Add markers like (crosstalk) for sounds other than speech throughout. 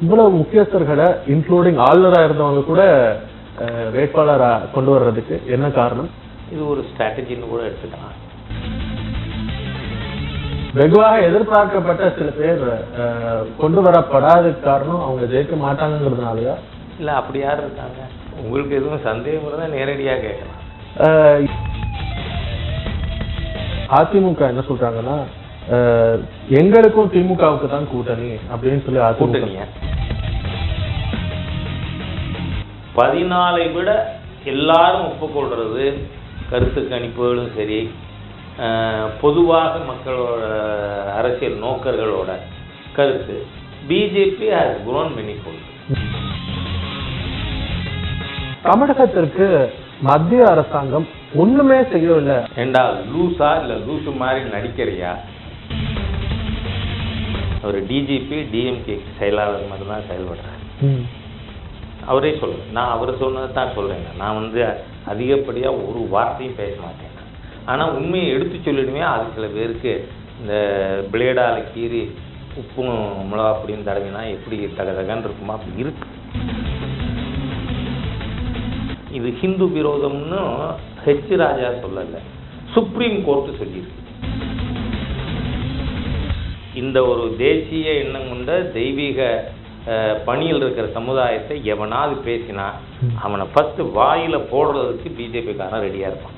இவ்வளவு முக்கியஸ்தர்களை இன்க்ளூடிங் ஆளுநரா இருந்தவங்க கூட அஹ், வேட்பாளரா கொண்டு வர்றதுக்கு என்ன காரணம்? இது ஒரு ஸ்ட்ராட்டஜின்னு கூட எடுத்துக்கலாம். வெகுவாக எதிர்பார்க்கப்பட்ட சில பேர் கொண்டு வரப்படாததுக்கு காரணம் அவங்க ஜெயிக்க மாட்டாங்கிறதுனாலயா இல்லை அப்படி யார் இருக்காங்க? உங்களுக்கு எதுவும் சந்தேகம் இருந்தால் நேரடியாக கேட்கலாம். அதிமுக என்ன சொல்றாங்கன்னா எங்களுக்கும் திமுகவுக்கு தான் கூட்டணி அப்படின்னு சொல்லி கூட்டணியை பதினாலை விட எல்லாரும் ஒப்புக்கொள்றது கருத்து கணிப்புகளும் சரி பொதுவாக மக்களோட அரசியல் நோக்கர்களோட கருத்து. பிஜேபி ஹேஸ் grown manyfold தமிழகத்திற்கு மத்திய அரசாங்கம் ஒண்ணுமே செய்யவில்லை. ஏண்டா லூசா இல்லை லூசு மாதிரி நடிக்கிறியா? அவர் டிஜிபி டிஎம்கே செயலாளர் மட்டும்தான் செயல்படுறாரு. அவரே சொல்லு நான் அவர் சொன்னதை தான் சொல்கிறேங்க நான் வந்து அதிகப்படியாக ஒரு வார்த்தையும் பேச மாட்டேன். ஆனால் உண்மையை எடுத்து சொல்லிடுவேன். அது சில பேருக்கு இந்த பிளேடால் கீறி உப்பும் மிளகா பொடியும் தடவினா எப்படி தக தகன்னு இருக்குமா? அப்படி இருக்கு. இது ஹிந்து விரோதம்னு ஹெச் ராஜா சொல்லலை. சுப்ரீம் கோர்ட்டு சொல்லியிருக்கு. இந்த ஒரு தேசிய எண்ணம் கொண்ட தெய்வீக பணியில் இருக்கிற சமுதாயத்தை எவனாவது பேசினா அவனை ஃபஸ்ட்டு வாயில போடுறதுக்கு பிஜேபிக்காரன் ரெடியா இருப்பான்.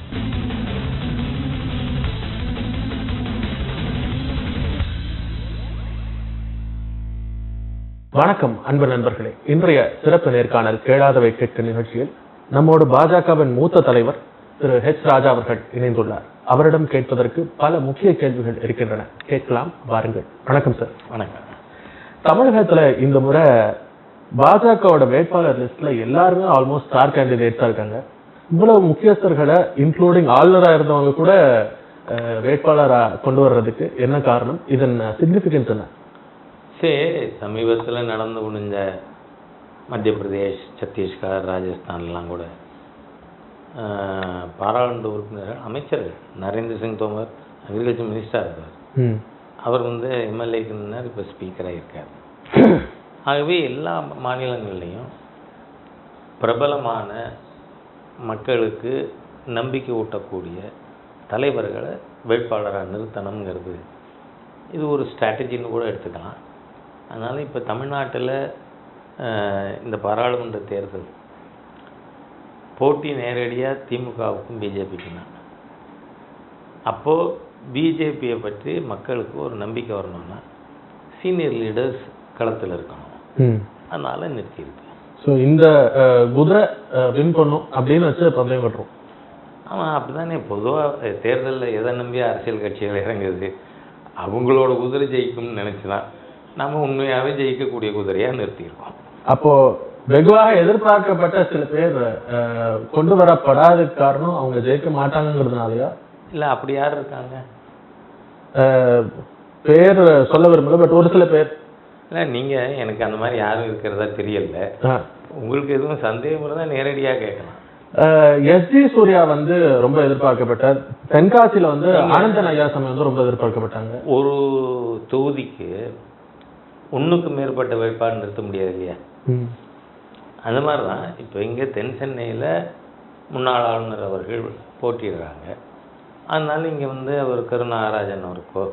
வணக்கம் அன்பு நண்பர்களே. இன்றைய சிறப்பு நேர்காணல் கேளாதவை கேட்க நிகழ்ச்சியில் நம்மோடு பாஜகவின் மூத்த தலைவர் திரு ஹெச் ராஜா அவர்கள் இணைந்துள்ளார். அவரிடம் கேட்பதற்கு பல முக்கிய கேள்விகள் இருக்கின்றன. கேட்கலாம் வாருங்கள். வணக்கம் சார் வணக்கம். தமிழகத்துல இந்த முறை பாஜகவோட வேட்பாளர் லிஸ்ட்ல எல்லாருமே ஆல்மோஸ்ட் ஸ்டார் கேண்டிடேட்ஸா இருக்காங்க. இவ்வளவு முக்கியஸ்தர்களை இன்க்ளூடிங் ஆளுநரா இருந்தவங்க கூட அஹ், வேட்பாளரா கொண்டு வர்றதுக்கு என்ன காரணம்? இதன் சிக்னிபிகன்ஸ் என்ன? சரி சமீபத்தில் நடந்து முடிஞ்ச மத்திய பிரதேஷ் சத்தீஸ்கர் ராஜஸ்தான்லாம் கூட பாராளுமன்ற உறுப்பினர்கள் அமைச்சர்கள் நரேந்திர சிங் தோமர் அக்ரிகல்ச்சர் மினிஸ்டர் இருக்கார் அவர் வந்து எம்எல்ஏக்கு முன்னர் இப்போ ஸ்பீக்கராக இருக்கார். (coughs) ஆகவே எல்லா மாநிலங்கள்லேயும் பிரபலமான மக்களுக்கு நம்பிக்கை ஊட்டக்கூடிய தலைவர்களை வேட்பாளராக நிறுத்தணுங்கிறது. இது ஒரு ஸ்ட்ராட்டஜின்னு கூட எடுத்துக்கலாம். அதனால் இப்போ தமிழ்நாட்டில் இந்த பாராளுமன்ற தேர்தல் போட்டி நேரடியாக திமுகவுக்கும் பிஜேபிக்கும் தான். அப்போது பிஜேபியை பற்றி மக்களுக்கு ஒரு நம்பிக்கை வரணும்னா சீனியர் லீடர்ஸ் களத்தில் இருக்கணும். அதனால நிறுத்தியிருக்கு ஸோ இந்த குதிரை வின் பண்ணும் அப்படின்னு வச்சு பந்தயம் கட்டுறோம் ஆமாம் அப்படிதானே. பொதுவாக தேர்தலில் எதை நம்பி அரசியல் கட்சிகள் இறங்குது? அவங்களோட குதிரை ஜெயிக்கும்னு நினச்சி தான் நம்ம உண்மையாகவே ஜெயிக்கக்கூடிய குதிரையாக நிறுத்தியிருக்கோம். அப்போ வெகுவாக எதிர்பார்க்கப்பட்ட சில பேர் கொண்டு வரப்படாததுக்கு காரணம் அவங்க ஜெயிக்க மாட்டாங்கிறதுனாலயா இல்லை அப்படி யார் இருக்காங்க? பேர் சொல்ல விரும்பல பட் ஒரு சில பேர். இல்லை நீங்கள் எனக்கு அந்த மாதிரி யாரும் இருக்கிறதா தெரியல. உங்களுக்கு எதுவும் சந்தேகம் இருந்தால் நேரடியாக கேட்கலாம். எஸ்ஜி சூர்யா வந்து ரொம்ப எதிர்பார்க்கப்பட்டார். தென்காசியில வந்து ஆனந்தன் ஐயாசாமி வந்து ரொம்ப எதிர்பார்க்கப்பட்டாங்க. ஒரு தொகுதிக்கு ஒன்றுக்கு மேற்பட்ட வேட்பாளர் நிறுத்த முடியாது இல்லையா. அந்த மாதிரி தான் இப்போ இங்கே தென் சென்னையில் முன்னாள் ஆளுநர் அவர்கள் போட்டிடுறாங்க அதனால இங்கே வந்து அவர் கருணாராஜன் அவருக்கோ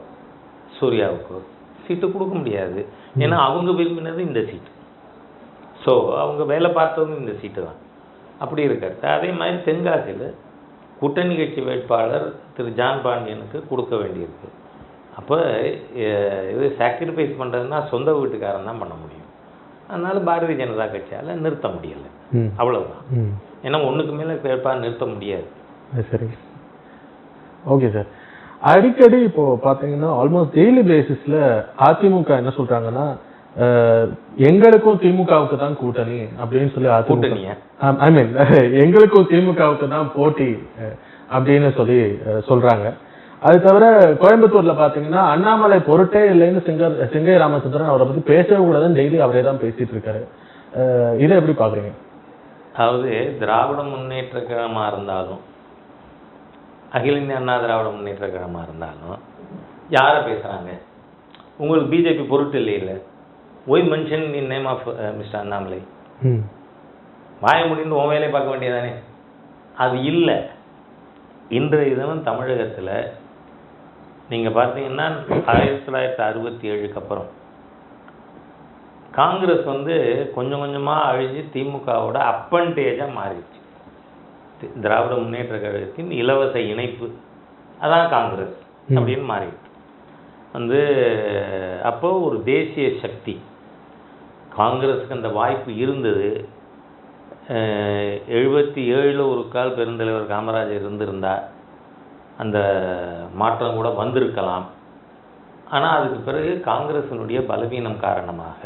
சூர்யாவுக்கோ சீட்டு கொடுக்க முடியாது. ஏன்னா அவங்க விரும்பினது இந்த சீட்டு. ஸோ அவங்க வேலை பார்த்தவங்க இந்த சீட்டு தான். அப்படி இருக்காரு அதே மாதிரி தென்காசியில் கூட்டணி கட்சி வேட்பாளர் திரு ஜான் பாண்டியனுக்கு கொடுக்க வேண்டியிருக்கு. அப்போ இது சாக்ரிஃபைஸ் பண்ணுறதுன்னா சொந்த வீட்டுக்காரன் தான் பண்ண முடியும். அதனால பாரதிய ஜனதா கட்சியால் நிறுத்த முடியலை. அவ்வளவுதான். ஏன்னா ஒன்றுக்கு மேலே வேட்பாளர் நிறுத்த முடியாது. சரி. Okay sir. அடிக்கடி இப்போ பாத்தீங்கன்னா ஆல்மோஸ்ட் டெய்லி பேசிஸ்ல அதிமுக என்ன சொல்றாங்கன்னா அஹ், எங்களுக்கும் திமுகவுக்கு தான் கூட்டணி அப்படின்னு சொல்லி கூட்டணியா? ஐ மீன் (laughs) எங்களுக்கும் திமுகவுக்கு தான் போட்டி அப்படின்னு சொல்லி அஹ், சொல்றாங்க. அது தவிர கோயம்புத்தூர்ல பாத்தீங்கன்னா அண்ணாமலை பொருட்டே இல்லைன்னு சிங்கர் சிங்கை ராமச்சந்திரன் அவரை பத்தி பேசவே கூடாதுன்னு டெய்லி அவரே தான் பேசிட்டு இருக்காரு. இதை எப்படி பாக்குறீங்க? அதாவது திராவிட முன்னேற்ற கழகமாக இருந்தாலும் அகில இந்திய அண்ணா திராவிட முன்னேற்ற கழகமாக இருந்தாலும் யாரை பேசுகிறாங்க உங்களுக்கு பிஜேபி பொருட்டு இல்லையில why mention in name of mister Annamalai. வாய முடிந்து உன் வேலையை பார்க்க வேண்டியதானே அது இல்லை. இன்றைய தினம் தமிழகத்தில் நீங்கள் பார்த்தீங்கன்னா ஆயிரத்தி தொள்ளாயிரத்தி அறுபத்தி ஏழுக்கு அப்புறம் காங்கிரஸ் வந்து கொஞ்சம் கொஞ்சமாக அழிஞ்சு திமுகவோட அப்பன்டேஜாக மாறிடுச்சு. திராவிட முன்னேற்ற கழகத்தின் இலவச இணைப்பு அதான் காங்கிரஸ் அப்படின்னு மாறிடுச்சு. வந்து அப்போ ஒரு தேசிய சக்தி காங்கிரஸுக்கு அந்த வாய்ப்பு இருந்தது. எழுபத்தி ஏழில் ஒரு கால் பெருந்தலைவர் காமராஜர் இருந்திருந்தா அந்த மாற்றம் கூட வந்திருக்கலாம். ஆனால் அதுக்கு பிறகு காங்கிரஸினுடைய பலவீனம் காரணமாக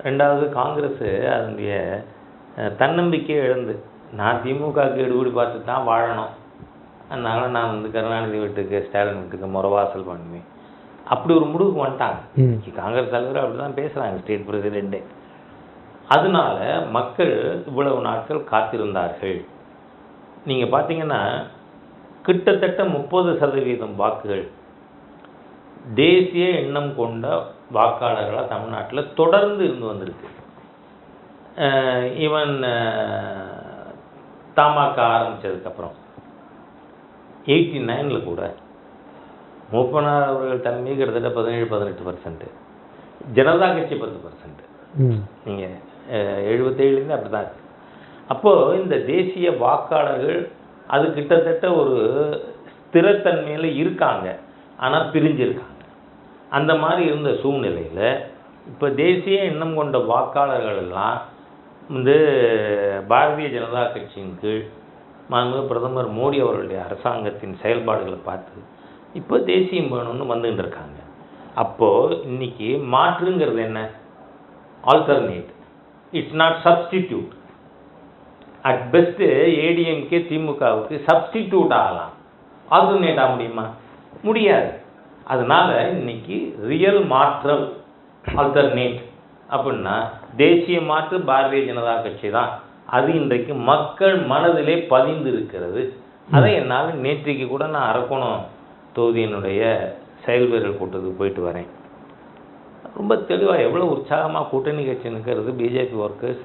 ரெண்டாவது காங்கிரஸ் அதனுடைய அஹ், தன்னம்பிக்கையை இழந்து நான் திமுகவுக்கு எடுபடி பார்த்து தான் வாழணும். அதனால நான் வந்து கருணாநிதி வீட்டுக்கு ஸ்டாலின் வீட்டுக்கு முறவாசல் பண்ணுவேன். அப்படி ஒரு முடிவுக்கு வந்துட்டாங்க. இன்னைக்கு காங்கிரஸ் தலைவர் அப்படி தான் பேசுகிறாங்க ஸ்டேட் பிரசிடெண்ட்டே அதனால மக்கள் இவ்வளவு நாட்கள் காத்திருந்தார்கள். நீங்கள் பார்த்தீங்கன்னா கிட்டத்தட்ட முப்பது சதவீதம் வாக்குகள் தேசிய எண்ணம் கொண்ட வாக்காளர்களாக தமிழ்நாட்டில் தொடர்ந்து இருந்து வந்திருக்கு. ஈவன் தமாக ஆரம்பித்ததுக்கப்புறம் எயிட்டி நைனில் கூட மூப்பனார் அவர்கள் தலைமை கிட்டத்தட்ட பதினேழு பதினெட்டு பர்சன்ட் ஜனதா கட்சி பத்து பர்சன்ட் நீங்கள் எழுபத்தேழுலேருந்து அப்படி தான் இருக்கு. அப்போது இந்த தேசிய வாக்காளர்கள் அது கிட்டத்தட்ட ஒரு ஸ்திரத்தன்மையில் இருக்காங்க. ஆனால் பிரிஞ்சிருக்காங்க. அந்த மாதிரி இருந்த சூழ்நிலையில் இப்போ தேசிய எண்ணம் கொண்ட வாக்காளர்கள் எல்லாம் வந்து பாரதிய ஜனதா கட்சியின் கீழ் மாண்பு பிரதமர் மோடி அவர்களுடைய அரசாங்கத்தின் செயல்பாடுகளை பார்த்து இப்போ தேசியம் வேணும்னு வந்துகிட்டு இருக்காங்க. அப்போது இன்றைக்கி மாற்றுங்கிறது என்ன? Alternate it's not substitute at best ADMK திமுகவுக்கு சப்ஸ்டிடியூட் ஆகலாம். ஆல்டர்னேட் ஆக முடியுமா? முடியாது. அதனால இன்னைக்கு ரியல் மாற்றம் ஆல்டர்னேட் அப்படின்னா தேசிய மாற்று பாரதிய ஜனதா கட்சி தான் அது இன்றைக்கு மக்கள் மனதிலே பதிந்து இருக்கிறது அதை என்னால் நேற்றைக்கு கூட நான் அரக்கோணம் தொகுதியினுடைய செயல் கூட்டத்துக்கு போயிட்டு வரேன். ரொம்ப தெளிவாக எவ்வளோ உற்சாகமாக கூட்டணி கட்சி நிற்கிறது பிஜேபி ஒர்க்கர்ஸ்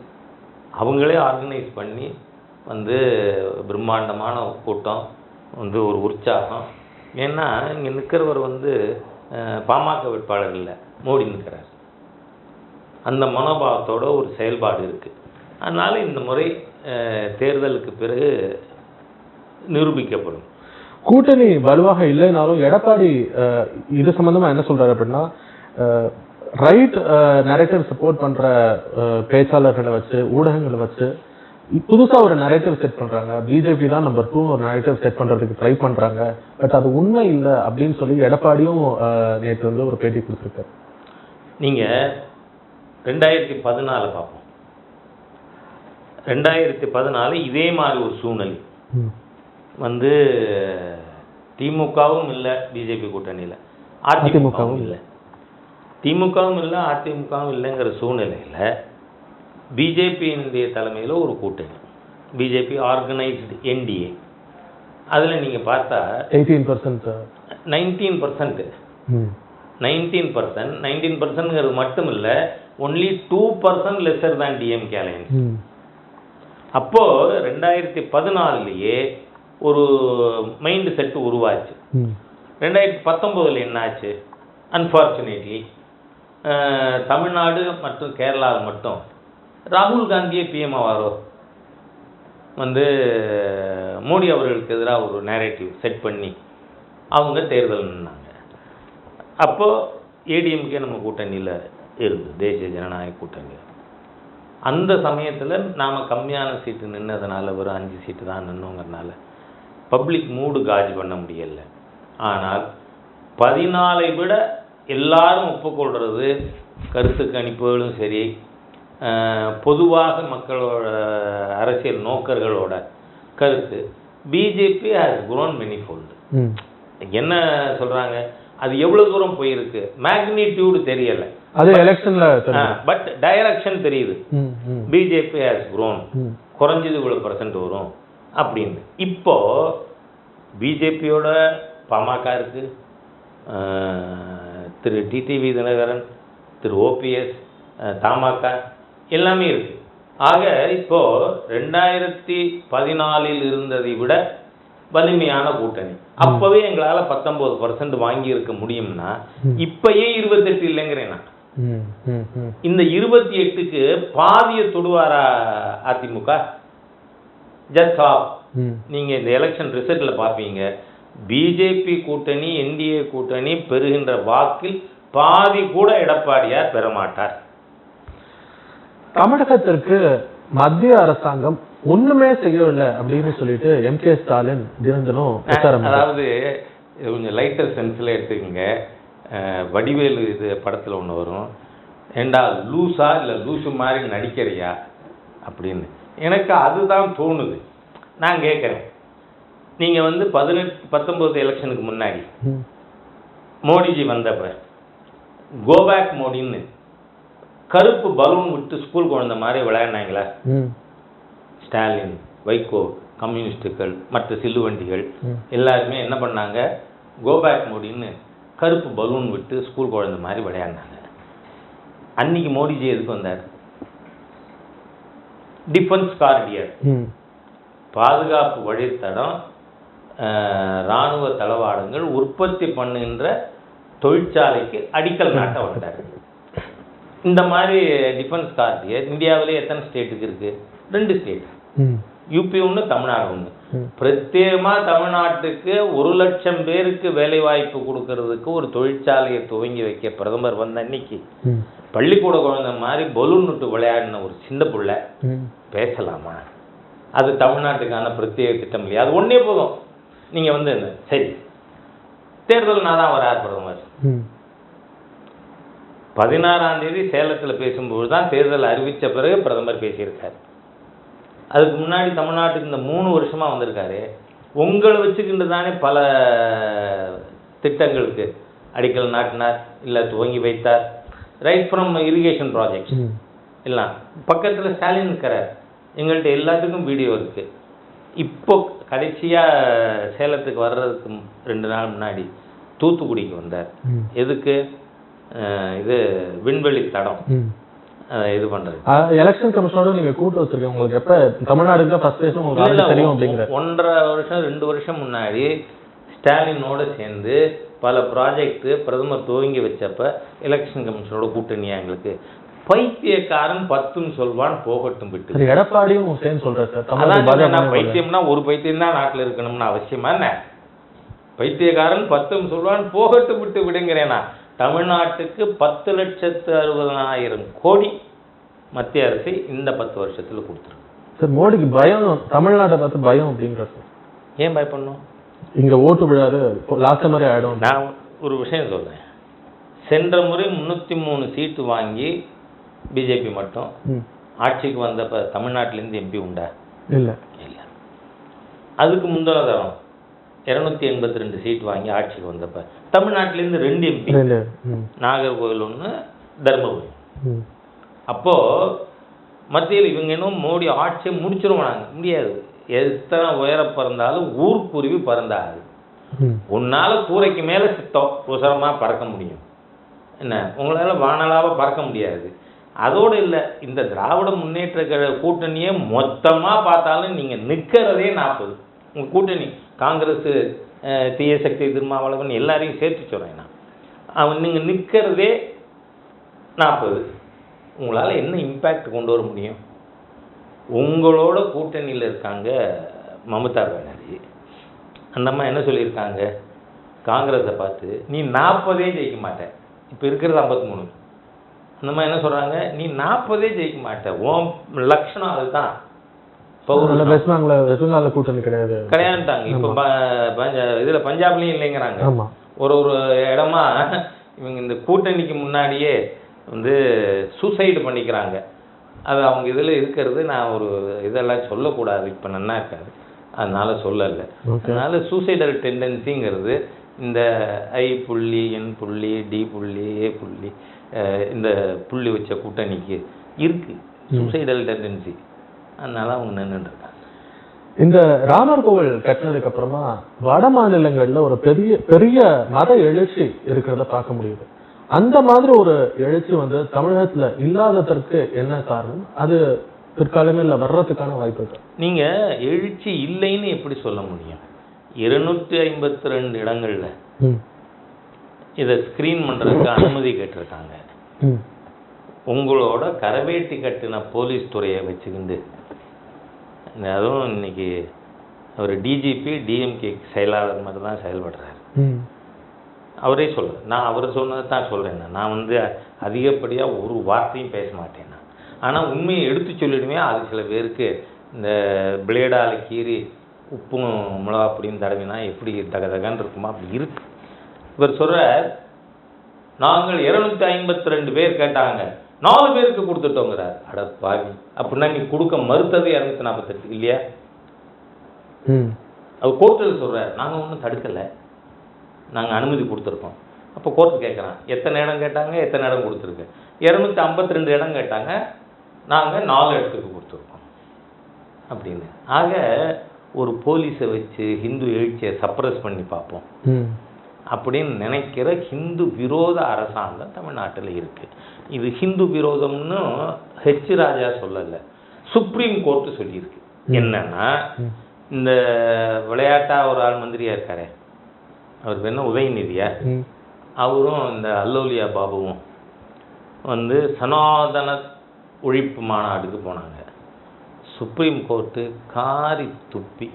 அவங்களே ஆர்கனைஸ் பண்ணி வந்து பிரம்மாண்டமான கூட்டம் வந்து ஒரு உற்சாகம். ஏன்னா இங்கே நிற்கிறவர் வந்து பாமக வேட்பாளர் இல்லை மோடி நிற்கிறார் அந்த மனோபாவத்தோட ஒரு செயல்பாடு இருக்குது அதனால் இந்த முறை அஹ், தேர்தலுக்கு பிறகு நிரூபிக்கப்படும். கூட்டணி வலுவாக இல்லைனாலும் எடப்பாடி இது சம்பந்தமா என்ன சொல்கிறார் அப்படின்னா ரைட் நரேட்டிவ் சப்போர்ட் பண்ற அஹ், பேச்சாளர்களை வச்சு ஊடகங்களை வச்சு புதுசா ஒரு நரேட்டிவ் செட் பண்றாங்க. பிஜேபி தான் நம்பர் டூ ஒரு நரேட்டிவ் செட் பண்றதுக்கு ட்ரை பண்றாங்க. பட் அது உண்மை இல்லை அப்படின்னு சொல்லி எடப்பாடியும் அஹ், நேத்து வந்து ஒரு பேட்டி கொடுத்துருக்காரு. நீங்கள் ரெண்டாயிரத்தி பதினாலு பார்ப்போம் ரெண்டாயிரத்தி பதினாலு இதே மாதிரி ஒரு சூழ்நிலை. வந்து திமுகவும் இல்லை பிஜேபி கூட்டணியில். அதிமுகவும் இல்லை. திமுகவும் இல்லை அதிமுகவும் இல்லைங்கிற சூழ்நிலையில் பிஜேபியினுடைய தலைமையில் ஒரு கூட்டணி. BJP organised NDA. அதில் நீங்கள் பார்த்தா eighteen percent nineteen percent nineteen percent nineteen பர்சன்ட்ங்கிறது மட்டும் இல்லை ஒன்லி டூ பர்சன்ட் லெஸர் தான் டிஎம்கே அலையன்ஸ் அப்போது ரெண்டாயிரத்தி பதினாலுலேயே ஒரு மைண்ட் செட் உருவாச்சு. ரெண்டாயிரத்தி பத்தொம்போதில் என்னாச்சு? அன்ஃபார்ச்சுனேட்லி தமிழ்நாடு மற்றும் கேரளாவில் மட்டும். ராகுல் காந்தியே பிஎம்ஆவாரோ வந்து மோடி அவர்களுக்கு எதிராக ஒரு நேரேட்டிவ் செட் பண்ணி அவங்க தேர்தல் நின்னாங்க. அப்போது ஏடிஎம்கே நம்ம கூட்டணியில் இருந்தது தேசிய ஜனநாயக கூட்டணி அந்த சமயத்தில் நாம் கம்மியான சீட்டு நின்னதுனால ஒரு அஞ்சு சீட்டு தான் நின்னோங்கிறனால பப்ளிக் மூடு காஜ் பண்ண முடியல. ஆனால் பதினாலை விட எல்லாரும் ஒப்புக்கொள்கிறது கருத்து கணிப்புகளும் சரி பொதுவாக மக்களோட அரசியல் நோக்கர்களோட கருத்து. பிஜேபி ஹேஸ் grown manyfold என்ன சொல்கிறாங்க அது எவ்வளோ தூரம் போயிருக்கு? மேக்னிடியூடு தெரியலை. அது எலெக்ஷன்ல பட் டைரக்ஷன் தெரியுது. BJP has hmm. குறைஞ்சது இவ்வளோ பர்சன்ட் வரும் அப்படின்னு. இப்போ பிஜேபியோட பாமக இருக்கு. அஹ், திரு டிடிவி தினகரன் திரு ஓபிஎஸ் தமாக எல்லாமே இருக்கு. ஆக இப்போ ரெண்டாயிரத்தி பதினாலில் இருந்ததை விட வலிமையான கூட்டணி. அப்பவே எங்களால பத்தொன்பது பர்சன்ட் வாங்கி இருக்க முடியும்னா இப்பயே இருபத்தெட்டு இல்லைங்கிறேன் நான். இந்த இருபத்தி எட்டுக்கு பாதிய தொடுவாரா அதிமுக? ஜஸ்ட் ஆஃப் ம். நீங்க இந்த எலெக்ஷன் ரிசல்ட்ல பார்ப்பீங்க. பிஜேபி கூட்டணி என்டிஏ கூட்டணி பெறுகின்ற வாக்கில் பாதி கூட எடப்பாடியார் பெற மாட்டார் தமிழகத்திற்கு மத்திய அரசாங்கம் ஒண்ணுமே செய்யவில்லை அப்படின்னு சொல்லிட்டு எம் கே ஸ்டாலின் தினம். அதாவது இது கொஞ்சம் லைட்டர் சென்ஸில் எடுத்துக்கங்க. வடிவேலு இது படத்தில் ஒன்று வரும். ஏண்டா லூஸா இல்லை லூசு மாதிரி நடிக்கிறியா? அப்படின்னு. எனக்கு அதுதான் தோணுது. நான் கேட்குறேன் நீங்கள் வந்து பதினெட்டு பத்தொம்போது எலெக்ஷனுக்கு முன்னாடி. மோடிஜி வந்தப்ப கோபேக் மோடின்னு கருப்பு பலூன் விட்டு ஸ்கூல் குழந்தை மாதிரி விளையாடினாங்களா. ஸ்டாலின் வைகோ கம்யூனிஸ்டுகள் மற்ற சில்லுவண்டிகள். எல்லாருமே என்ன பண்ணாங்க கோபேக் மோடின்னு கருப்பு பலூன் விட்டு ஸ்கூல் குழந்தை மாதிரி விளையாடினாங்க அன்னைக்கு மோடிஜி எதுக்கு வந்தார் டிஃபென்ஸ் கார்டியர். பாதுகாப்பு வழித்தடம் அஹ், ராணுவ தளவாடங்கள் உற்பத்தி பண்ணுகின்ற தொழிற்சாலைக்கு அடிக்கல் நாட்ட வந்தார் இந்த மாதிரி டிஃபென்ஸ் கார்டியர் இந்தியாவிலே எத்தனை ஸ்டேட்டுக்கு இருக்கு ரெண்டு ஸ்டேட். யூபி ஒன்று தமிழ்நாடு ஒன்று. பிரத்யேகமாக தமிழ்நாட்டுக்கு ஒரு லட்சம் பேருக்கு வேலை வாய்ப்பு கொடுக்கறதுக்கு ஒரு தொழிற்சாலையை துவங்கி வைக்க பிரதமர் வந்த அன்னைக்கு. பள்ளிக்கூட குழந்தை மாதிரி பலூன் விட்டு விளையாடின ஒரு சின்ன புள்ள. பேசலாமா அது தமிழ்நாட்டுக்கான பிரத்யேக திட்டம் இல்லையா அது ஒன்றே போதும் நீங்கள் வந்து சரி. தேர்தல் நான் தான் வரார் பிரதமர். பதினாறாம் தேதி சேலத்தில் பேசும்போது தான் தேர்தல் அறிவித்த பிறகு பிரதமர் பேசியிருக்காரு. அதுக்கு முன்னாடி தமிழ்நாட்டுக்கு இந்த மூணு வருஷமாக வந்திருக்காரு. உங்களை வச்சுக்கிட்டு தானே பல திட்டங்களுக்கு அடிக்கல் நாட்டினார் இல்லை துவங்கி வைத்தார். Right from irrigation project. எல்லாம் பக்கத்தில் ஸ்டாலின் இருக்கிறார். எங்கள்கிட்ட எல்லாத்துக்கும் வீடியோ இருக்குது இப்போ கடைசியாக சேலத்துக்கு வர்றதுக்கு ரெண்டு நாள் முன்னாடி தூத்துக்குடிக்கு வந்தார். எதுக்கு? இது விண்வெளி தடம். இது பண்ணுறது ஆ, எலெக்ஷன் கமிஷனோட நீங்க கூட்டு வச்சிருக்கீங்க. உங்களுக்கு எப்ப? தமிழ்நாடுக்கு ஃபர்ஸ்ட் பேசணும் உங்களுக்கு தெரியும் அப்படிங்கிற ஒன்றரை வருஷம் ரெண்டு வருஷம் முன்னாடி ஸ்டாலினோட சேர்ந்து பல ப்ராஜெக்ட் பிரதமர் துவங்கி வச்சப்ப எலெக்ஷன் கமிஷனோட கூட்டணியா எங்களுக்கு. பைத்தியக்காரன் பத்துன்னு சொல்வான் போகட்டும் விட்டு. எடப்பாடியும் சேர்ந்து சொல்றாரு சார். பைத்தியம்னா ஒரு பைத்தியம் தான் நாட்டில் இருக்கணும்னு அவசியமா என்ன? பைத்தியக்காரன் பத்தும் சொல்வான் போகட்டும் விட்டு விடுங்கிறேனா? தமிழ்நாட்டுக்கு பத்து லட்சத்து அறுபதனாயிரம் கோடி மத்திய அரசு இந்த பத்து வருஷத்துல கொடுத்துருக்கு. சார் மோடிக்கு பயம் தமிழ்நாட்டை பார்த்து பயம் அப்படிங்கிற சார். ஏன் பயப்படணும் இங்க ஓட்டு விழாது லாஸ்ட் மாதிரி ஆயிடும். நான் ஒரு விஷயம் சொல்றேன். சென்ற முறை முந்நூற்றி மூணு சீட்டு வாங்கி பிஜேபி மட்டும். ஆட்சிக்கு வந்தப்ப தமிழ்நாட்டிலேருந்து எம்பி உண்டா? இல்ல. இல்லை. அதுக்கு முந்தின தரம் இரநூத்தி எண்பத்தி ரெண்டு சீட் வாங்கி ஆட்சிக்கு வந்தப்ப தமிழ்நாட்டிலேருந்து ரெண்டு எம்பி. நாகர்கோவில் ஒன்று தர்மபுரி. அப்போ மத்தியில் இவங்க இன்னும் மோடி ஆட்சியை முடிச்சிருவாங்க முடியாது. எத்தனை உயர பறந்தாலும் ஊர்க்குருவி பறந்தாது. உன்னால கூரைக்கு மேலே சித்தம். உசரமா பறக்க முடியும். என்ன? உங்களால வானலாவ பறக்க முடியாது. அதோடு இல்லை இந்த திராவிட முன்னேற்ற கழக கூட்டணியை மொத்தமாக பார்த்தாலும் நீங்கள் நிற்கிறதே நாற்பது உங்கள் கூட்டணி காங்கிரஸு தீய சக்தி திருமாவளவன் எல்லாரையும் சேர்த்து சொல்கிறேன் நான். அவன் நீங்கள் நிற்கிறதே நாற்பது உங்களால் என்ன இம்பேக்ட் கொண்டு வர முடியும்? உங்களோட கூட்டணியில் இருக்காங்க மமதா பானர்ஜி. அந்த அம்மா என்ன சொல்லியிருக்காங்க? காங்கிரஸை பார்த்து நீ நாற்பதே ஜெயிக்க மாட்டேன் இப்போ இருக்கிறது ஐம்பத்தி மூணு. அந்த அம்மா என்ன சொல்கிறாங்க நீ நாற்பதே ஜெயிக்க மாட்ட. உன் லட்சணம் அதுதான். பெங்கால்ல கூட்டணி கிடையாது. கிடையாதுட்டாங்க இப்போ இதில் பஞ்சாப்லேயும் இல்லைங்கிறாங்க. ஒரு ஒரு இடமா இவங்க இந்த கூட்டணிக்கு முன்னாடியே வந்து சூசைடு பண்ணிக்கிறாங்க. அது அவங்க இதில் இருக்கிறது நான் ஒரு இதெல்லாம் சொல்லக்கூடாது. இப்போ நன்னா இருக்காது. அதனால சொல்லலை. அதனால சூசைடல் டெண்டன்சிங்கிறது இந்த ஐ புள்ளி என் புள்ளி டி புள்ளி ஏ புள்ளி இந்த புள்ளி வச்ச கூட்டணிக்கு இருக்கு. சூசைடல் டெண்டன்சி அதனால அவங்க நின்றுட்டு இருக்காங்க இந்த ராமர் கோவில் கட்டினதுக்கு அப்புறமா வட மாநிலங்கள்ல ஒரு பெரிய பெரிய மத எழுச்சி இருக்கிறத பார்க்க முடியுது. அந்த மாதிரி ஒரு எழுச்சி வந்து தமிழகத்துல இல்லாததற்கு என்ன காரணம்? அது பிற்காலங்களில் வர்றதுக்கான வாய்ப்பு நீங்க எழுச்சி இல்லைன்னு எப்படி சொல்ல முடியும்? இருநூற்றி ஐம்பத்தி ரெண்டு இடங்கள்ல இதை ஸ்க்ரீன் பண்றதுக்கு அனுமதி கேட்டிருக்காங்க. உங்களோட கரவேட்டி கட்டின போலீஸ் துறையை வச்சுக்கிண்டு. அதுவும் இன்னைக்கு அவர் டிஜிபி டிஎம்கே செயலாளர் மாதிரி தான் செயல்படுறாரு. அவரே சொல்ல நான் அவர் சொன்னதை தான் சொல்கிறேன் நான். வந்து அதிகப்படியாக ஒரு வார்த்தையும் பேச மாட்டேன் ஆனால் உண்மையை எடுத்து சொல்லிடுவேன். அது சில பேருக்கு இந்த பிளேடால கீறி உப்பும் மிளகா பொடியும் தடவினா எப்படி தக தகன்னு இருக்குமா? அப்படி இருக்கு. இவர் சொல்கிறார் நாங்கள் இருநூத்தி ஐம்பத்தி ரெண்டு பேர் கேட்டாங்க. நாலு பேருக்கு கொடுத்துட்டோங்கிறார். அட பாவி. அப்படின்னா நீ கொடுக்க மறுத்தது இரநூத்தி நாற்பத்தெட்டு இல்லையா? அவர் கோர்ட்டில் சொல்கிறார் நாங்கள் ஒன்றும் தடுக்கலை. நாங்கள் அனுமதி கொடுத்துருக்கோம். அப்போ கோர்ட்டு கேட்குறான் எத்தனை இடம் கேட்டாங்க? எத்தனை இடம் கொடுத்துருக்கு? இரநூத்தி ஐம்பத்தி ரெண்டு இடம் கேட்டாங்க நாங்கள் நாலு இடத்துக்கு கொடுத்துருக்கோம். அப்படின்னு. ஆக ஒரு போலீஸை வச்சு ஹிந்து எழுச்சியை சப்ரஸ் பண்ணி பார்ப்போம். அப்படின்னு நினைக்கிற ஹிந்து விரோத அரசாங்கம் தமிழ்நாட்டில் இருக்கு. இது ஹிந்து விரோதம்னு ஹெச் ராஜா சொல்லலை. சுப்ரீம் கோர்ட்டு சொல்லியிருக்கு. என்னன்னா. இந்த விளையாட்டா ஒரு ஆள் மந்திரியா இருக்காரே. அவர் பேர் என்ன? உதயநிதியா? அவரும் இந்த அல்லோலியா பாபுவும் வந்து சனாதன ஒழிப்பு மாநாடுக்கு போனாங்க. சுப்ரீம் கோர்ட்டு காரி துப்பி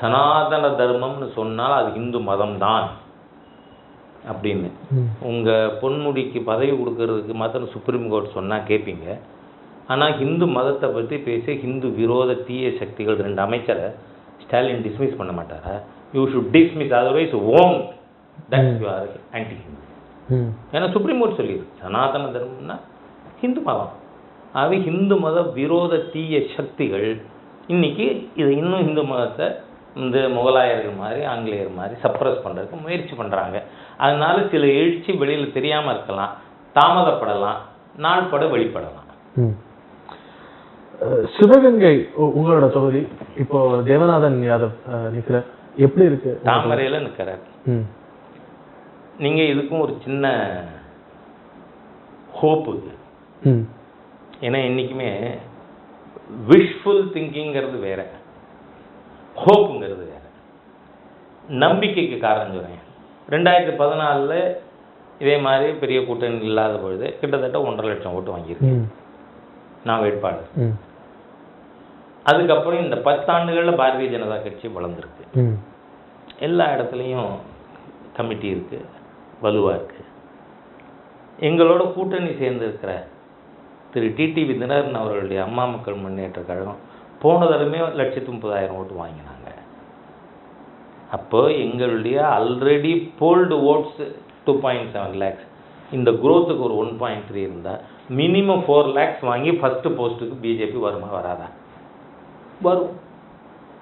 சனாதன தர்மம்னு சொன்னால் அது இந்து மதம்தான். அப்படின்னு. ம். உங்க பொன்முடிக்கு பதவி கொடுக்கறதுக்கு மாத்திரம் சுப்ரீம் கோர்ட் சொன்னா கேட்பீங்க ஆனா ஹிந்து மதத்தை பற்றி பேசி ஹிந்து விரோத தீய சக்திகள் ரெண்டு அமைச்சரை ஸ்டாலின் டிஸ்மிஸ் பண்ண மாட்டாரா? You should dismiss otherwise Om that you are anti Hindu ஏன்னா சுப்ரீம் கோர்ட் சொல்லியிருக்கு சனாதன தர்மம்னா ஹிந்து மதம். ஆகவே ஹிந்து மத விரோத தீய சக்திகள் இன்னைக்கு இது இன்னும் இந்து மதத்தை இந்த முகலாயர்கள் மாதிரி ஆங்கிலேயர் மாதிரி சப்ரஸ் பண்ணுறதுக்கு முயற்சி பண்ணுறாங்க அதனால சில எழுச்சி வெளியில் தெரியாமல் இருக்கலாம் தாமதப்படலாம் நாள்பட வெளிப்படலாம். சிவகங்கை உங்களோட தொகுதி இப்போ தேவநாதன் யாதவ் அஹ், நிக்கிற எப்படி இருக்கு? தாமரையில் நிற்கிறார் நீங்கள் இதுக்கும் ஒரு சின்ன ஹோப்பு ஏன்னா என்றைக்குமே விஷஃபுல் திங்கிங்கிறது வேற. ஹோப்புங்கிறது வேற. நம்பிக்கைக்கு காரணம் சொல்கிறேன் ரெண்டாயிரத்தி பதினாலில் இதே மாதிரி பெரிய கூட்டணி இல்லாத பொழுது கிட்டத்தட்ட ஒன்றரை லட்சம் ஓட்டு வாங்கியிருக்கேன். நான் வேட்பாளர். அதுக்கப்புறம் இந்த பத்தாண்டுகளில் பாரதிய ஜனதா கட்சி வளர்ந்துருக்கு. எல்லா இடத்துலையும் கமிட்டி இருக்கு வலுவாக இருக்கு. எங்களோட கூட்டணி சேர்ந்திருக்கிற திரு டிடிவி தினகரன் அவர்களுடைய அம்மா மக்கள் முன்னேற்ற கழகம் போன தடவை லட்சத்து முப்பதாயிரம் ஓட்டு வாங்கினாங்க. அப்போ எங்களுடைய already polled votes two point seven lakhs இந்த குரோத்துக்கு ஒரு ஒன் பாயிண்ட் த்ரீ இருந்தால் மினிமம் ஃபோர் லேக்ஸ் வாங்கி ஃபஸ்ட்டு போஸ்ட்டுக்கு பிஜேபி வருமா வராதா? வரும்.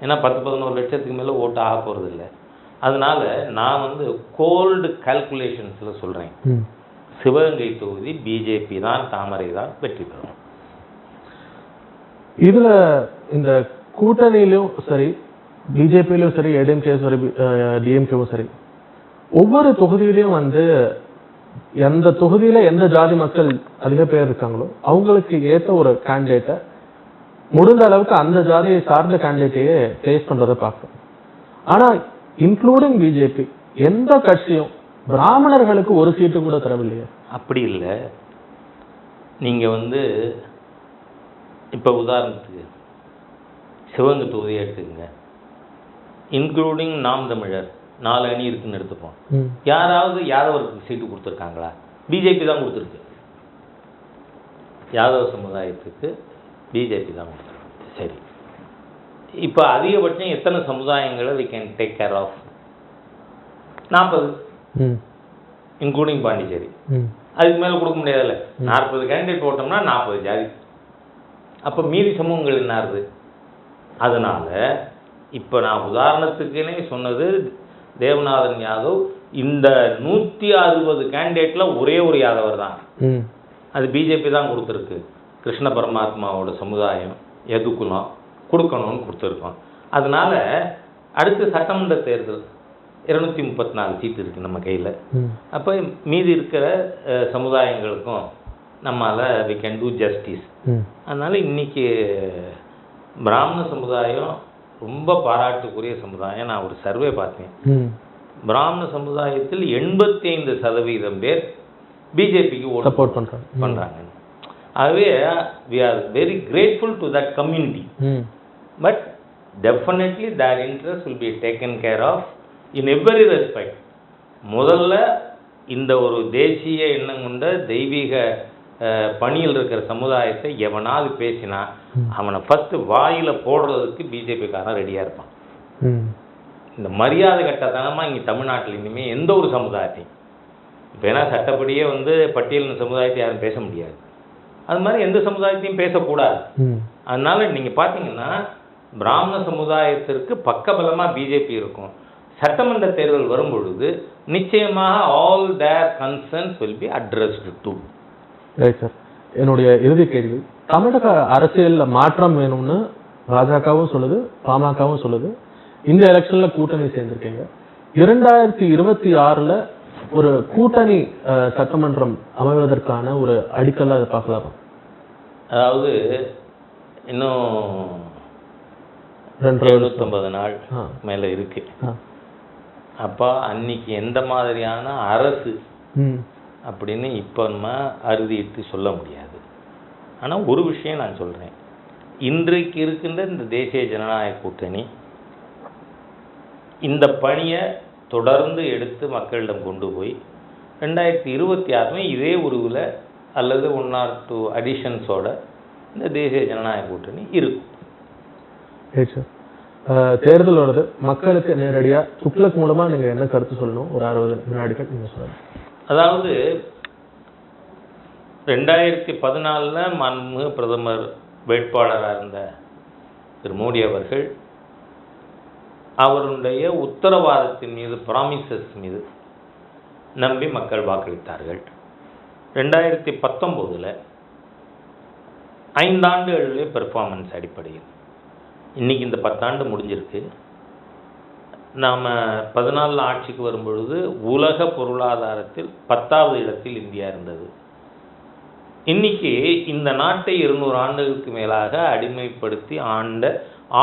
ஏன்னா பத்து பதினோரு லட்சத்துக்கு மேலே ஓட்டு ஆக போகிறது இல்லை அதனால நான் வந்து கோல்டு கால்குலேஷன்ஸில் சொல்கிறேன் சிவகங்கை தொகுதி பிஜேபி தான் தாமரை தான் வெற்றி பெறும். இதுல இந்த கூட்டணியிலும் சரி பிஜேபியிலும் சரி ஏடிஎம்கே சரி டிஎம்கேவும் சரி ஒவ்வொரு தொகுதியிலையும் வந்து எந்த தொகுதியில எந்த ஜாதி மக்கள் அதிக பேர் இருக்காங்களோ அவங்களுக்கு ஏத்த ஒரு கேண்டிடேட்டை முடிந்த அளவுக்கு அந்த ஜாதியை சார்ந்த கேண்டிடேட்டையே பேஸ் பண்றதை பார்க்கணும் ஆனா இன்க்ளூடிங் பிஜேபி எந்த கட்சியும் பிராமணர்களுக்கு ஒரு சீட்டு கூட தரவில்லையே. அப்படி இல்லை. நீங்கள் வந்து இப்போ உதாரணத்துக்கு சிவகங்கை தொகுதியை எடுத்துக்கங்க. இன்க்ளூடிங் நாம் தமிழர் நாலு அணி இருக்குன்னு எடுத்துப்போம். யாராவது யாதவருக்கு சீட்டு கொடுத்துருக்காங்களா? பிஜேபி தான் கொடுத்துருக்கு. யாதவ சமுதாயத்துக்கு பிஜேபி தான் கொடுத்துருக்கு. சரி. இப்போ அதிகபட்சம் எத்தனை சமுதாயங்களை we can take care of நாற்பது. இன்க்ளூடிங் பாண்டிச்சேரி. அதுக்கு மேலே கொடுக்க முடியாதுல்ல. நாற்பது கேண்டிடேட் போட்டோம்னா நாற்பது ஜாதி. அப்போ மீதி சமூகங்கள் என்னாருது அதனால இப்போ நான் உதாரணத்துக்குன்னே சொன்னது தேவநாதன் யாதவ் இந்த நூற்றி அறுபது கேண்டிடேட்டில் ஒரே ஒரு யாதவர் தான். அது பிஜேபி தான் கொடுத்துருக்கு. கிருஷ்ண பரமாத்மாவோட சமுதாயம் எதுக்குலாம் கொடுக்கணும்னு கொடுத்துருக்கோம். அதனால அடுத்து சட்டமன்ற தேர்தல் இருநூத்தி முப்பத்தி நாலு சீட்டு இருக்குது நம்ம கையில். அப்போ மீதி இருக்கிற அஹ், சமுதாயங்களுக்கும் நம்மால் வி கேன் டூ ஜஸ்டிஸ் அதனால் இன்னைக்கு பிராமண சமுதாயம் ரொம்ப பாராட்டுக்குரிய சமுதாயம். நான் ஒரு சர்வே பார்த்தேன். பிராமண சமுதாயத்தில் எண்பத்தி ஐந்து சதவீதம் பேர் பிஜேபிக்கு ஓட்டு சப்போர்ட் பண்ணுறாங்க பண்ணுறாங்க ஆகவே we are very grateful to that community but definitely their interest will be taken care of in every respect முதல்ல இந்த ஒரு தேசிய எண்ணம் கொண்ட தெய்வீக பணியில் இருக்கிற சமுதாயத்தை எவனாவது பேசினா அவனை ஃபஸ்ட்டு வாயில் போடுறதுக்கு பிஜேபிக்காரன் ரெடியாக இருப்பான். இந்த மரியாதை கட்டத்தனமாக இங்கே தமிழ்நாட்டில் இனிமேல் எந்த ஒரு சமுதாயத்தையும் இப்போ ஏன்னா சட்டப்படியே வந்து பட்டியலின சமுதாயத்தை யாரும் பேச முடியாது. அது மாதிரி எந்த சமுதாயத்தையும் பேசக்கூடாது. அதனால நீங்கள் பார்த்தீங்கன்னா பிராமண சமுதாயத்திற்கு பக்கபலமாக பிஜேபி இருக்கும். சட்டமன்ற தேர்தல் வரும் பொழுது நிச்சயமாக all their concerns will be addressed to right sir என்னுடைய இறுதி கேள்வி. தமிழக அரசியல்ல மாற்றம் வேணும்னு பாஜகவும் சொல்லுது பாமகவும் சொல்லுது. இந்த எலெக்ஷன்ல கூட்டணி சேர்ந்திருக்கீங்க. இரண்டாயிரத்தி இருபத்தி ஆறுல ஒரு கூட்டணி சட்டமன்றம் அமைவதற்கான ஒரு அடிக்கல்ல அதை பார்க்கலாமா? அதாவது இன்னும் ரெண்டு எழுநூத்தொம்பது நாள். மேலே இருக்கு. அப்போ அன்னைக்கு எந்த மாதிரியான அரசு அப்படின்னு இப்போ நம்ம அறுதியிட்டு சொல்ல முடியாது. ஆனால் ஒரு விஷயம் நான் சொல்கிறேன் இன்றைக்கு இருக்கின்ற இந்த தேசிய ஜனநாயக கூட்டணி இந்த பணியை தொடர்ந்து எடுத்து மக்களிடம் கொண்டு போய் ரெண்டாயிரத்தி இருபத்தி ஆறுமே இதே உருவில் அல்லது ஒன் ஆர் டூ அடிஷன்ஸோட இந்த தேசிய ஜனநாயக கூட்டணி இருக்கும். சார் தேர்தல் வருது மக்களுக்கு நேரடியாக துக்ளக் மூலமா நீங்க என்ன கருத்து சொல்லணும்? ஒரு அறுபது வினாடிகள் நீங்கள் சொல்லணும் அதாவது ரெண்டாயிரத்தி பதினாலில் மன்மிகு பிரதமர் வேட்பாளராக இருந்த திரு மோடி அவர்கள் அவருடைய உத்தரவாதத்தின் மீது ப்ராமிசஸ் மீது நம்பி மக்கள் வாக்களித்தார்கள். ரெண்டாயிரத்தி பத்தொம்போதில் ஐந்தாண்டுகளிலே பெர்ஃபார்மன்ஸ் அடிப்படையில். இன்றைக்கி இந்த பத்தாண்டு முடிஞ்சிருக்கு. நாம் பதினாலில் ஆட்சிக்கு வரும்பொழுது உலக பொருளாதாரத்தில் பத்தாவது இடத்தில் இந்தியா இருந்தது. இன்னைக்கு இந்த நாட்டை இருநூறு ஆண்டுகளுக்கு மேலாக அடிமைப்படுத்தி ஆண்ட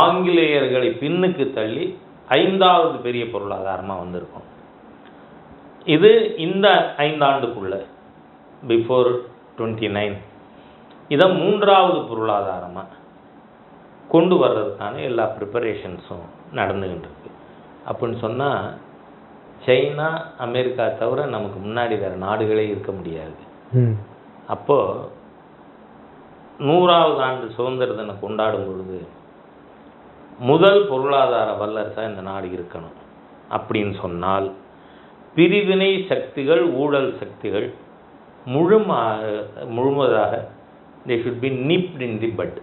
ஆங்கிலேயர்களை பின்னுக்கு தள்ளி ஐந்தாவது பெரிய பொருளாதாரமாக வந்திருக்கும். இது இந்த ஐந்தாண்டுக்குள்ள பிஃபோர் டுவெண்ட்டி நைன் இதை மூன்றாவது பொருளாதாரமாக கொண்டு வர்றதுக்கான எல்லா ப்ரிப்பரேஷன்ஸும் நடந்துகிட்டு இருக்கு. அப்படின்னு சொன்னால் சைனா அமெரிக்கா தவிர நமக்கு முன்னாடி வேறு நாடுகளே இருக்க முடியாது. அப்போது நூறாவது ஆண்டு சுதந்திர தினம் கொண்டாடும் பொழுது முதல் பொருளாதார வல்லரசாக இந்த நாடு இருக்கணும் அப்படின்னு சொன்னால் பிரிவினை சக்திகள் ஊழல் சக்திகள் முழுமா முழுவதாக they should be nipped in the bud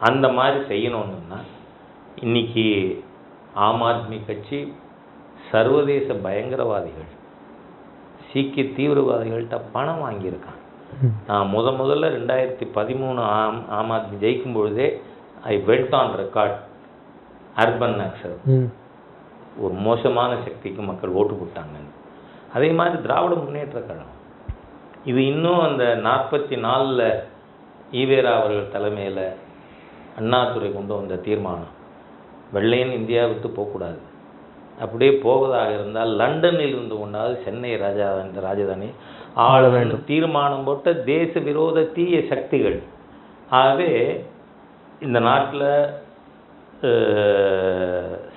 அந்த மாதிரி செய்யணும்னா இன்னைக்கு ஆம் ஆத்மி கட்சி சர்வதேச பயங்கரவாதிகள் சீக்கிய தீவிரவாதிகள்கிட்ட பணம் வாங்கியிருக்கான். நான் முத முதல்ல ரெண்டாயிரத்தி பதிமூணு ஆம் ஆம் ஆத்மி ஜெயிக்கும் பொழுதே I went on record urban naxal ம். ஒரு மோசமான சக்திக்கு மக்கள் ஓட்டு போட்டாங்க அதே மாதிரி திராவிட முன்னேற்ற கழகம். இது இன்னும் அந்த நாற்பத்தி நாலில் ஈவேரா அவர்கள் தலைமையில் அண்ணாதுரை கொண்டு வந்த தீர்மானம். வெள்ளையன் இந்தியா விட்டு போகக்கூடாது. அப்படியே போவதாக இருந்தால் லண்டனில் இருந்து கொண்டாவது சென்னை ராஜா ராஜதானி ஆள வேண்டும் தீர்மானம் போட்ட தேச விரோத தீய சக்திகள். ஆகவே இந்த நாட்டில்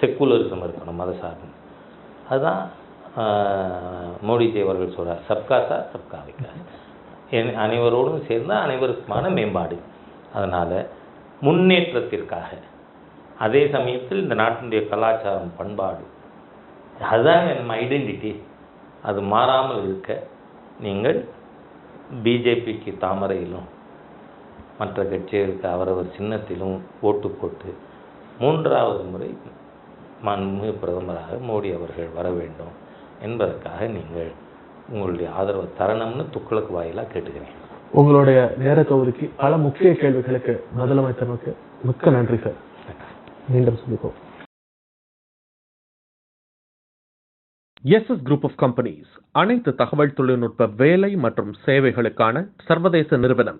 செக்குலரிசம் இருக்கணும் மதசார்பு அதுதான் அஹ், மோடிஜி அவர்கள் சொல்றார். சப்கா சாத் சப்கா விகாஸ். என் அனைவரோடும் சேர்ந்து அனைவருக்குமான மேம்பாடு. அதனால் முன்னேற்றத்திற்காக அதே சமயத்தில் இந்த நாட்டினுடைய கலாச்சாரம் பண்பாடு அதுதான் நம்ம ஐடென்டிட்டி அது மாறாமல் இருக்க நீங்கள் பிஜேபிக்கு தாமரையிலும் மற்ற கட்சிகளுக்கு அவரவர் சின்னத்திலும் ஓட்டு போட்டு மூன்றாவது முறை மாண்புமிகு பிரதமராக மோடி அவர்கள் வர வேண்டும் என்பதற்காக நீங்கள் உங்களுடைய ஆதரவு தரணும்னு துக்களுக்கு வாயிலாக கேட்டுக்கிறேன். உங்களுடைய நேரத்தை ஒதுக்கி பல முக்கிய கேள்விகளுக்கு முதலமைச்சருக்கு மிக்க நன்றி சார். மீண்டும் சந்திப்போம். எஸ்எஸ் குரூப் ஆஃப் கம்பெனிஸ் அனைத்து தகவல் தொழில்நுட்ப வேலை மற்றும் சேவைகளுக்கான சர்வதேச நிறுவனம்